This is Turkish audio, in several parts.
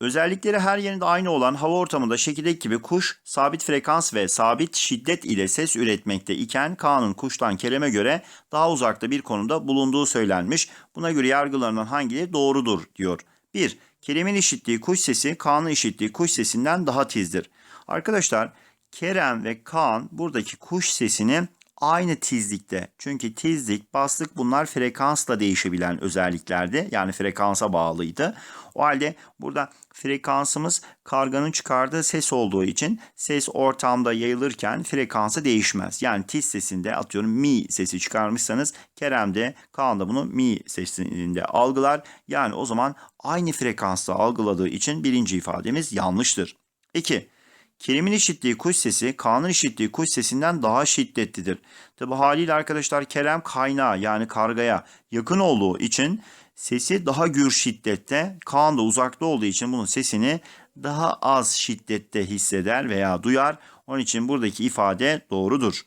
Özellikleri her yerinde aynı olan hava ortamında şekildeki gibi kuş sabit frekans ve sabit şiddet ile ses üretmekte iken Kaan'ın kuştan kelime göre daha uzakta bir konumda bulunduğu söylenmiş. Buna göre yargılarından hangileri doğrudur diyor. 1. Kerem'in işittiği kuş sesi Kaan'ın işittiği kuş sesinden daha tizdir. Arkadaşlar Kerem ve Kaan buradaki kuş sesini aynı tizlikte. Çünkü tizlik, baslık bunlar frekansla değişebilen özelliklerdi. Yani frekansa bağlıydı. O halde burada frekansımız karganın çıkardığı ses olduğu için ses ortamda yayılırken frekansı değişmez. Yani tiz sesinde atıyorum mi sesi çıkarmışsanız Kerem de Kaan da bunu mi sesinde algılar. Yani o zaman aynı frekansta algıladığı için birinci ifademiz yanlıştır. 2. Kerim'in işittiği kuş sesi Kaan'ın işittiği kuş sesinden daha şiddetlidir. Tabi haliyle arkadaşlar Kerem kaynağa yani kargaya yakın olduğu için sesi daha gür şiddette. Kaan da uzakta olduğu için bunun sesini daha az şiddette hisseder veya duyar. Onun için buradaki ifade doğrudur.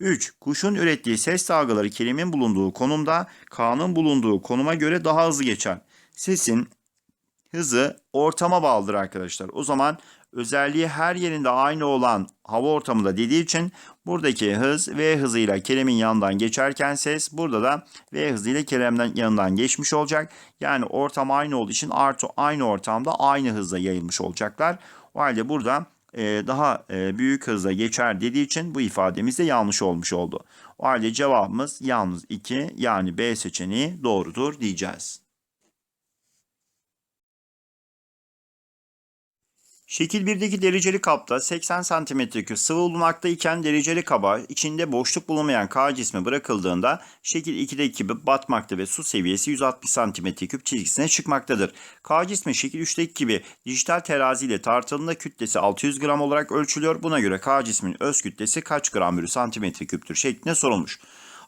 3. Kuşun ürettiği ses dalgaları Kerim'in bulunduğu konumda Kaan'ın bulunduğu konuma göre daha hızlı geçer. Sesin hızı ortama bağlıdır arkadaşlar. O zaman özelliği her yerinde aynı olan hava ortamında dediği için buradaki hız V hızıyla Kerem'in yanından geçerken ses burada da V hızıyla Kerem'den yanından geçmiş olacak. Yani ortam aynı olduğu için artı aynı ortamda aynı hızla yayılmış olacaklar. O halde burada e, daha e, büyük hızla geçer dediği için bu ifademiz de yanlış olmuş oldu. O halde cevabımız yalnız 2 yani B seçeneği doğrudur diyeceğiz. Şekil 1'deki dereceli kapta 80 cm sıvı bulunmakta iken dereceli kaba içinde boşluk bulunmayan K cismi bırakıldığında şekil 2'deki gibi batmakta ve su seviyesi 160 cm çizgisine çıkmaktadır. K cismi şekil 3'teki gibi dijital terazi ile tartıldığında kütlesi 600 gram olarak ölçülüyor. Buna göre K cismin öz kütlesi kaç gram bölü santimetre küptür şeklinde sorulmuş.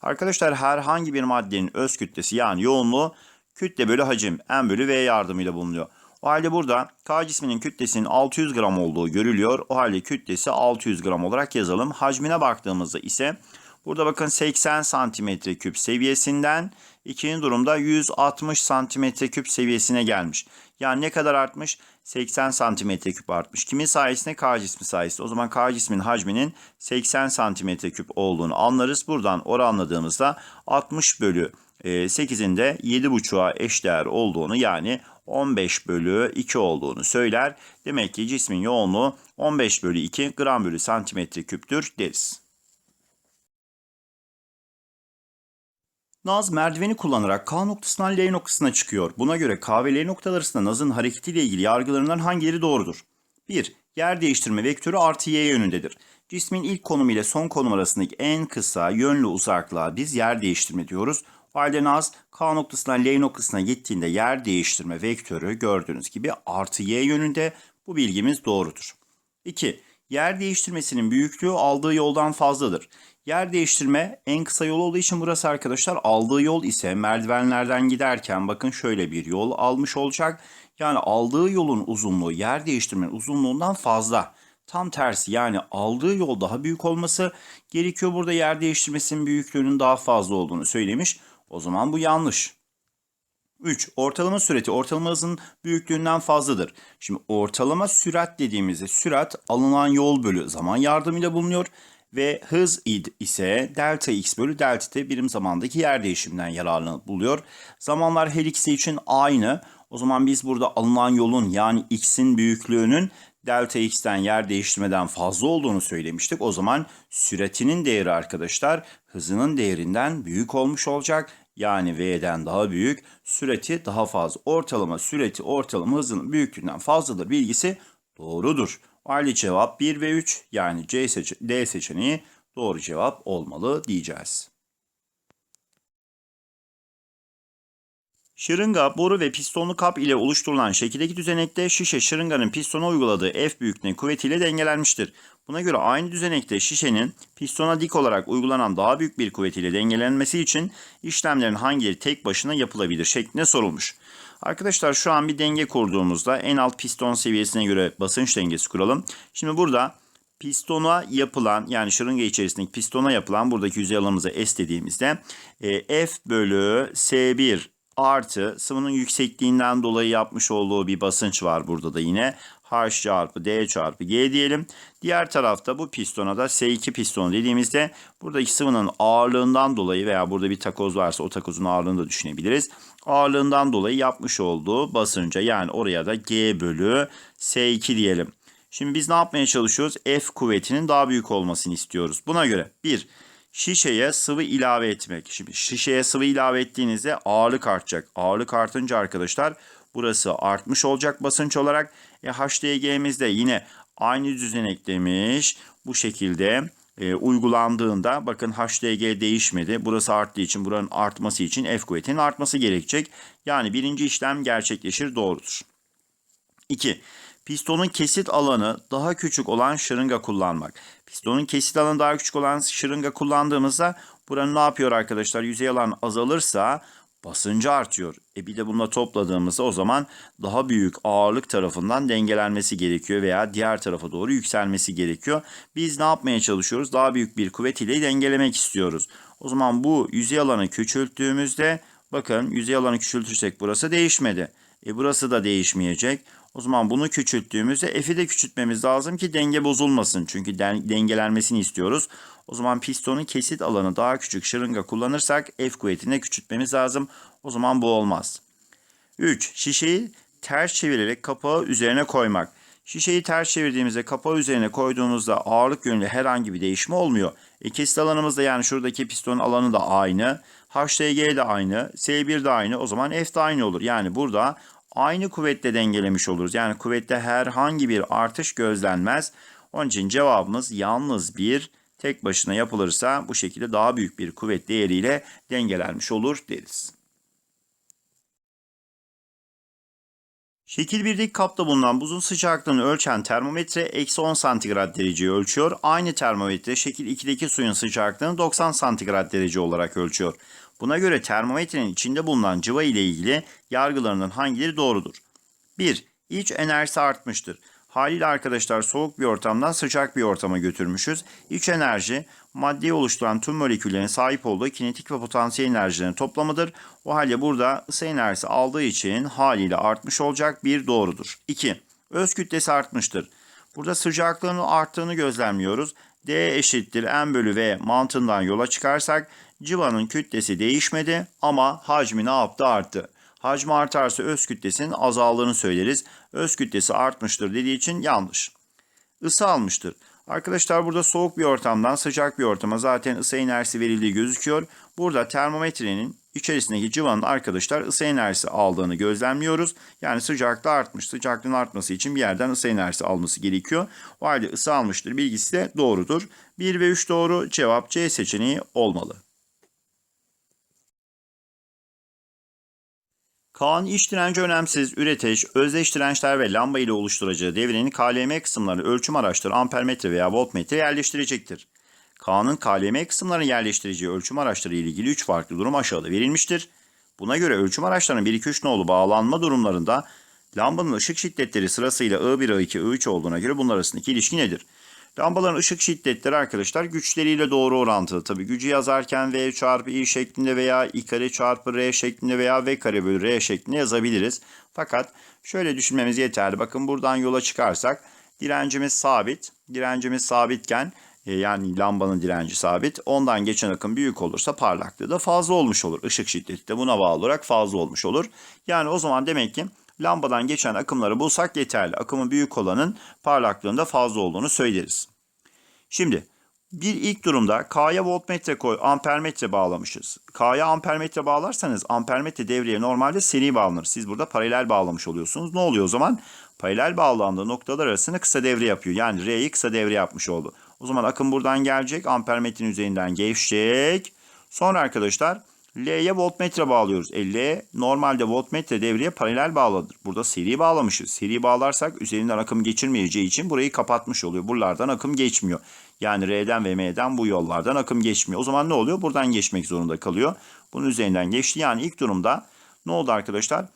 Arkadaşlar herhangi bir maddenin öz kütlesi yani yoğunluğu kütle bölü hacim m bölü v yardımıyla bulunuyor. O halde burada K cisminin kütlesinin 600 gram olduğu görülüyor. O halde kütlesi 600 gram olarak yazalım. Hacmine baktığımızda ise burada bakın 80 santimetre küp seviyesinden ikinci durumda 160 santimetre küp seviyesine gelmiş. Yani ne kadar artmış? 80 santimetre küp artmış. Kimin sayesinde? K cismi sayesinde. O zaman K cismin hacminin 80 santimetre küp olduğunu anlarız. Buradan oranladığımızda 60 bölü 8'in de 7,5'a eşdeğer olduğunu yani 15 bölü 2 olduğunu söyler. Demek ki cismin yoğunluğu 15 bölü 2 gram bölü santimetre küptür deriz. Naz merdiveni kullanarak K noktasından L noktasına çıkıyor. Buna göre K ve L noktalar arasında Naz'ın hareketiyle ilgili yargılarından hangileri doğrudur? 1. Yer değiştirme vektörü artı Y yönündedir. Cismin ilk konumu ile son konum arasındaki en kısa yönlü uzaklığa biz yer değiştirme diyoruz. O halde Naz K noktasından L noktasına gittiğinde yer değiştirme vektörü gördüğünüz gibi artı Y yönünde bu bilgimiz doğrudur. 2. Yer değiştirmesinin büyüklüğü aldığı yoldan fazladır. Yer değiştirme en kısa yol olduğu için burası arkadaşlar aldığı yol ise merdivenlerden giderken bakın şöyle bir yol almış olacak. Yani aldığı yolun uzunluğu yer değiştirmenin uzunluğundan fazla. Tam tersi yani aldığı yol daha büyük olması gerekiyor. Burada yer değiştirmesinin büyüklüğünün daha fazla olduğunu söylemiş. O zaman bu yanlış. 3. Ortalama süreti ortalama hızın büyüklüğünden fazladır. Şimdi ortalama sürat dediğimizde sürat alınan yol bölü zaman yardımıyla bulunuyor ve hız ise delta x bölü delta t birim zamandaki yer değişiminden yararlanıp buluyor. Zamanlar her ikisi için aynı. O zaman biz burada alınan yolun yani x'in büyüklüğünün delta x'ten yer değiştirmeden fazla olduğunu söylemiştik. O zaman süratinin değeri arkadaşlar hızının değerinden büyük olmuş olacak. Yani v'den daha büyük, sürati daha fazla. Ortalama sürati ortalama hızının büyüklüğünden fazladır bilgisi doğrudur. Aile cevap 1 ve 3 yani C seçe D seçeneği doğru cevap olmalı diyeceğiz. Şırınga, boru ve pistonlu kap ile oluşturulan şekildeki düzenekte şişe şırınganın pistona uyguladığı F büyüklüğüne kuvvetiyle dengelenmiştir. Buna göre aynı düzenekte şişenin pistona dik olarak uygulanan daha büyük bir kuvvetiyle dengelenmesi için işlemlerin hangileri tek başına yapılabilir şeklinde sorulmuş. Arkadaşlar şu an bir denge kurduğumuzda en alt piston seviyesine göre basınç dengesi kuralım. Şimdi burada pistona yapılan yani şırınga içerisindeki pistona yapılan buradaki yüzey alanımıza S dediğimizde e, F bölü S1 artı sıvının yüksekliğinden dolayı yapmış olduğu bir basınç var burada da yine. H çarpı D çarpı G diyelim. Diğer tarafta bu pistona da S2 pistonu dediğimizde buradaki sıvının ağırlığından dolayı veya burada bir takoz varsa o takozun ağırlığını da düşünebiliriz. Ağırlığından dolayı yapmış olduğu basınca yani oraya da G bölü S2 diyelim. Şimdi biz ne yapmaya çalışıyoruz? F kuvvetinin daha büyük olmasını istiyoruz. Buna göre 1. Şişeye sıvı ilave etmek. Şimdi şişeye sıvı ilave ettiğinizde ağırlık artacak. Ağırlık artınca arkadaşlar burası artmış olacak basınç olarak. E, HDG'miz de yine aynı düzenek demiş. Bu şekilde e, uygulandığında bakın HDG değişmedi. Burası arttığı için buranın artması için F kuvvetinin artması gerekecek. Yani birinci işlem gerçekleşir doğrudur. 2. Pistonun kesit alanı daha küçük olan şırınga kullanmak. Pistonun kesit alanı daha küçük olan şırınga kullandığımızda buranın ne yapıyor arkadaşlar? Yüzey alan azalırsa basıncı artıyor. E bir de bununla topladığımızda o zaman daha büyük ağırlık tarafından dengelenmesi gerekiyor veya diğer tarafa doğru yükselmesi gerekiyor. Biz ne yapmaya çalışıyoruz? Daha büyük bir kuvvet ile dengelemek istiyoruz. O zaman bu yüzey alanı küçülttüğümüzde bakın yüzey alanı küçültürsek burası değişmedi. E burası da değişmeyecek. O zaman bunu küçülttüğümüzde F'i de küçültmemiz lazım ki denge bozulmasın. Çünkü den- dengelenmesini istiyoruz. O zaman pistonun kesit alanı daha küçük şırınga kullanırsak F kuvvetini küçültmemiz lazım. O zaman bu olmaz. 3. Şişeyi ters çevirerek kapağı üzerine koymak. Şişeyi ters çevirdiğimizde kapağı üzerine koyduğumuzda ağırlık yönlü herhangi bir değişme olmuyor. E kesit alanımız da yani şuradaki pistonun alanı da aynı. HTG de aynı. S1 de aynı. O zaman F de aynı olur. Yani burada aynı kuvvetle dengelemiş oluruz. Yani kuvvette herhangi bir artış gözlenmez. Onun için cevabımız yalnız bir tek başına yapılırsa bu şekilde daha büyük bir kuvvet değeriyle dengelenmiş olur deriz. Şekil 1'deki kapta bulunan buzun sıcaklığını ölçen termometre eksi 10 santigrat dereceyi ölçüyor. Aynı termometre şekil 2'deki suyun sıcaklığını 90 santigrat derece olarak ölçüyor. Buna göre termometrenin içinde bulunan cıva ile ilgili yargılarının hangileri doğrudur? 1. İç enerjisi artmıştır. Haliyle arkadaşlar soğuk bir ortamdan sıcak bir ortama götürmüşüz. İç enerji maddeyi oluşturan tüm moleküllerin sahip olduğu kinetik ve potansiyel enerjilerin toplamıdır. O halde burada ısı enerjisi aldığı için haliyle artmış olacak bir doğrudur. 2. Öz kütlesi artmıştır. Burada sıcaklığının arttığını gözlemliyoruz. D eşittir M bölü V mantığından yola çıkarsak civanın kütlesi değişmedi ama hacmi ne yaptı arttı. Hacmi artarsa öz kütlesinin azaldığını söyleriz. Öz kütlesi artmıştır dediği için yanlış. Isı almıştır. Arkadaşlar burada soğuk bir ortamdan sıcak bir ortama zaten ısı enerjisi verildiği gözüküyor. Burada termometrenin içerisindeki civanın arkadaşlar ısı enerjisi aldığını gözlemliyoruz. Yani sıcaklığı artmış. Sıcaklığın artması için bir yerden ısı enerjisi alması gerekiyor. O halde ısı almıştır bilgisi de doğrudur. 1 ve 3 doğru cevap C seçeneği olmalı. Kaan iç direnci önemsiz, üreteç, özdeş dirençler ve lamba ile oluşturacağı devrenin KLM kısımlarını ölçüm araçları ampermetre veya voltmetre yerleştirecektir. Kaan'ın KLM kısımlarını yerleştireceği ölçüm araçları ile ilgili 3 farklı durum aşağıda verilmiştir. Buna göre ölçüm araçlarının 1-2-3 nolu bağlanma durumlarında lambanın ışık şiddetleri sırasıyla I1, I2, I3 olduğuna göre bunlar arasındaki ilişki nedir? Lambaların ışık şiddetleri arkadaşlar güçleriyle doğru orantılı. Tabi gücü yazarken V çarpı I şeklinde veya I kare çarpı R şeklinde veya V kare bölü R şeklinde yazabiliriz. Fakat şöyle düşünmemiz yeterli. Bakın buradan yola çıkarsak direncimiz sabit. Direncimiz sabitken yani lambanın direnci sabit. Ondan geçen akım büyük olursa parlaklığı da fazla olmuş olur. Işık şiddeti de buna bağlı olarak fazla olmuş olur. Yani o zaman demek ki lambadan geçen akımları bulsak yeterli. Akımın büyük olanın parlaklığında fazla olduğunu söyleriz. Şimdi bir ilk durumda K'ya voltmetre koy, ampermetre bağlamışız. K'ya ampermetre bağlarsanız ampermetre devreye normalde seri bağlanır. Siz burada paralel bağlamış oluyorsunuz. Ne oluyor o zaman? Paralel bağlandığı noktalar arasında kısa devre yapıyor. Yani R'yi kısa devre yapmış oldu. O zaman akım buradan gelecek. Ampermetrenin üzerinden geçecek. Sonra arkadaşlar L'ye voltmetre bağlıyoruz. E, L normalde voltmetre devreye paralel bağlıdır. Burada seri bağlamışız. Seri bağlarsak üzerinden akım geçirmeyeceği için burayı kapatmış oluyor. Buralardan akım geçmiyor. Yani R'den ve M'den bu yollardan akım geçmiyor. O zaman ne oluyor? Buradan geçmek zorunda kalıyor. Bunun üzerinden geçti. Yani ilk durumda ne oldu arkadaşlar?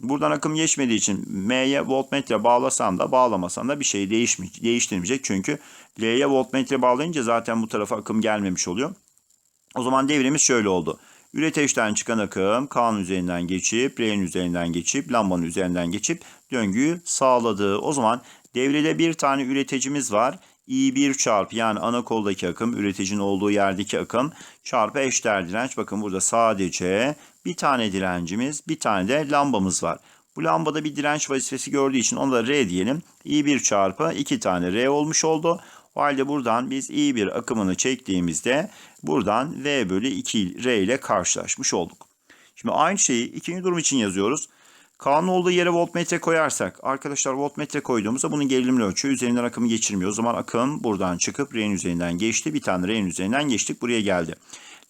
Buradan akım geçmediği için M'ye voltmetre bağlasam da bağlamasam da bir şey değişmeyecek, değiştirmeyecek. Çünkü L'ye voltmetre bağlayınca zaten bu tarafa akım gelmemiş oluyor. O zaman devremiz şöyle oldu. Üreteçten çıkan akım K'nın üzerinden geçip, R'nin üzerinden geçip, lambanın üzerinden geçip döngüyü sağladı. O zaman devrede bir tane üreticimiz var. I1 çarpı yani ana koldaki akım, üreticinin olduğu yerdeki akım çarpı eşdeğer direnç. Bakın burada sadece bir tane direncimiz, bir tane de lambamız var. Bu lambada bir direnç vazifesi gördüğü için ona da R diyelim. I1 çarpı 2 tane R olmuş oldu. O halde buradan biz I1 akımını çektiğimizde buradan V bölü 2 R ile karşılaşmış olduk. Şimdi aynı şeyi ikinci durum için yazıyoruz. K'nın olduğu yere voltmetre koyarsak arkadaşlar voltmetre koyduğumuzda bunun gerilimini ölçüyor. Üzerinden akımı geçirmiyor. O zaman akım buradan çıkıp R'nin üzerinden geçti. Bir tane R'nin üzerinden geçtik. Buraya geldi.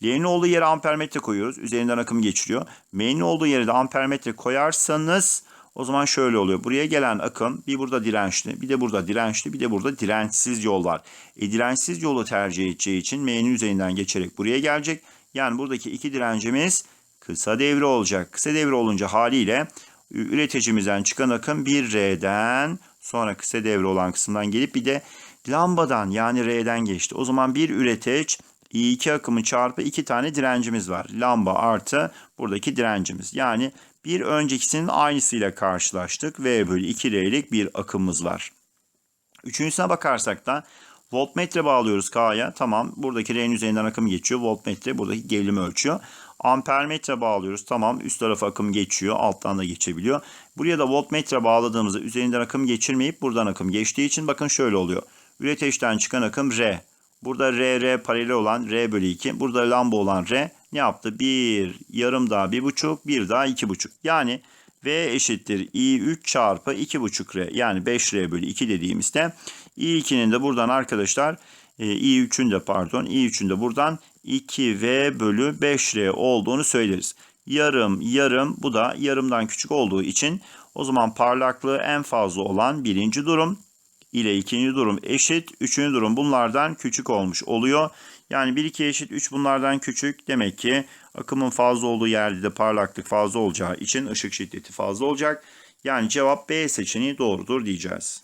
L'nin olduğu yere ampermetre koyuyoruz. Üzerinden akım geçiriyor. M'nin olduğu yere de ampermetre koyarsanız o zaman şöyle oluyor. Buraya gelen akım bir burada dirençli, bir de burada dirençli, bir de burada dirençsiz yol var. E, dirençsiz yolu tercih edeceği için M'nin üzerinden geçerek buraya gelecek. Yani buradaki iki direncimiz kısa devre olacak. Kısa devre olunca haliyle üreticimizden çıkan akım 1R'den sonra kısa devre olan kısımdan gelip bir de lambadan yani R'den geçti. O zaman bir üreteç I2 akımı çarpı iki tane direncimiz var. Lamba artı buradaki direncimiz. Yani bir öncekisinin aynısıyla karşılaştık. V bölü 2R'lik bir akımımız var. Üçüncüsüne bakarsak da voltmetre bağlıyoruz K'ya. Tamam buradaki R'nin üzerinden akım geçiyor. Voltmetre buradaki gerilimi ölçüyor. Ampermetre bağlıyoruz. Tamam üst tarafa akım geçiyor. Alttan da geçebiliyor. Buraya da voltmetre bağladığımızda üzerinden akım geçirmeyip buradan akım geçtiği için bakın şöyle oluyor. Üreteçten çıkan akım R. Burada R, R paralel olan R bölü 2. Burada lamba olan R ne yaptı? 1, yarım daha 1,5, 1 daha 2,5. Yani V eşittir I3 çarpı 2,5 R. Yani 5 R bölü 2 dediğimizde I2'nin de buradan arkadaşlar I3'ün de pardon I3'ün de buradan 2V bölü 5R olduğunu söyleriz. Yarım yarım bu da yarımdan küçük olduğu için o zaman parlaklığı en fazla olan birinci durum ile ikinci durum eşit. Üçüncü durum bunlardan küçük olmuş oluyor. Yani 1 2 eşit 3 bunlardan küçük. Demek ki akımın fazla olduğu yerde de parlaklık fazla olacağı için ışık şiddeti fazla olacak. Yani cevap B seçeneği doğrudur diyeceğiz.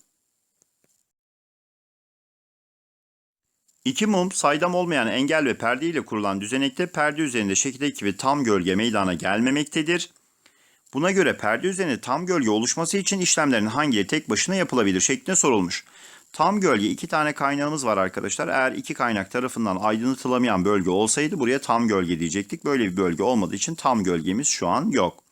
İki mum saydam olmayan engel ve perde ile kurulan düzenekte perde üzerinde şekildeki gibi tam gölge meydana gelmemektedir. Buna göre perde üzerinde tam gölge oluşması için işlemlerin hangileri tek başına yapılabilir şeklinde sorulmuş. Tam gölge iki tane kaynağımız var arkadaşlar. Eğer iki kaynak tarafından aydınlatılamayan bölge olsaydı buraya tam gölge diyecektik. Böyle bir bölge olmadığı için tam gölgemiz şu an yok.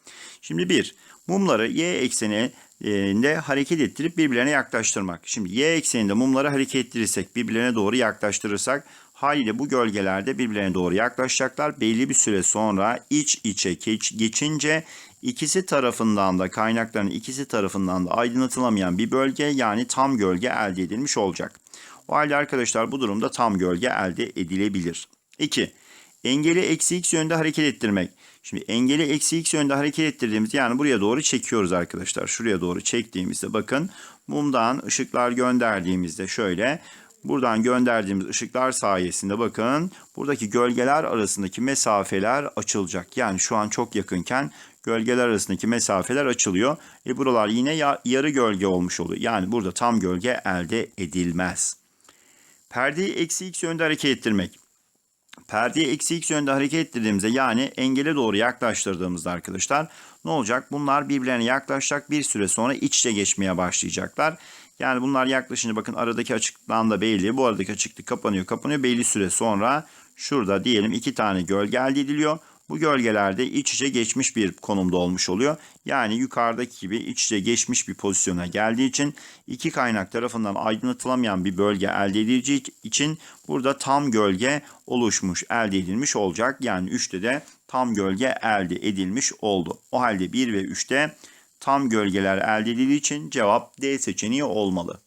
Şimdi bir, mumları y ekseninde hareket ettirip birbirlerine yaklaştırmak. Şimdi y ekseninde mumları hareket ettirirsek birbirlerine doğru yaklaştırırsak haliyle bu gölgelerde birbirlerine doğru yaklaşacaklar. Belli bir süre sonra iç içe geçince ikisi tarafından da kaynakların ikisi tarafından da aydınlatılamayan bir bölge yani tam gölge elde edilmiş olacak. O halde arkadaşlar bu durumda tam gölge elde edilebilir. 2. Engeli eksi x yönde hareket ettirmek. Şimdi engeli eksi x yönde hareket ettirdiğimiz yani buraya doğru çekiyoruz arkadaşlar. Şuraya doğru çektiğimizde bakın mumdan ışıklar gönderdiğimizde şöyle buradan gönderdiğimiz ışıklar sayesinde bakın buradaki gölgeler arasındaki mesafeler açılacak. Yani şu an çok yakınken gölgeler arasındaki mesafeler açılıyor. E buralar yine yarı gölge olmuş oluyor. Yani burada tam gölge elde edilmez. Perdeyi eksi x yönde hareket ettirmek. Perdeyi eksi x yönde hareket ettirdiğimizde yani engele doğru yaklaştırdığımızda arkadaşlar ne olacak? Bunlar birbirlerine yaklaşacak bir süre sonra iç içe geçmeye başlayacaklar. Yani bunlar yaklaşınca bakın aradaki açıklıktan da belli. Bu aradaki açıklık kapanıyor kapanıyor. Belli süre sonra şurada diyelim iki tane gölge elde ediliyor. Bu gölgelerde iç içe geçmiş bir konumda olmuş oluyor. Yani yukarıdaki gibi iç içe geçmiş bir pozisyona geldiği için iki kaynak tarafından aydınlatılamayan bir bölge elde edileceği için burada tam gölge oluşmuş, elde edilmiş olacak. Yani 3'te de tam gölge elde edilmiş oldu. O halde 1 ve 3'te tam gölgeler elde edildiği için cevap D seçeneği olmalı.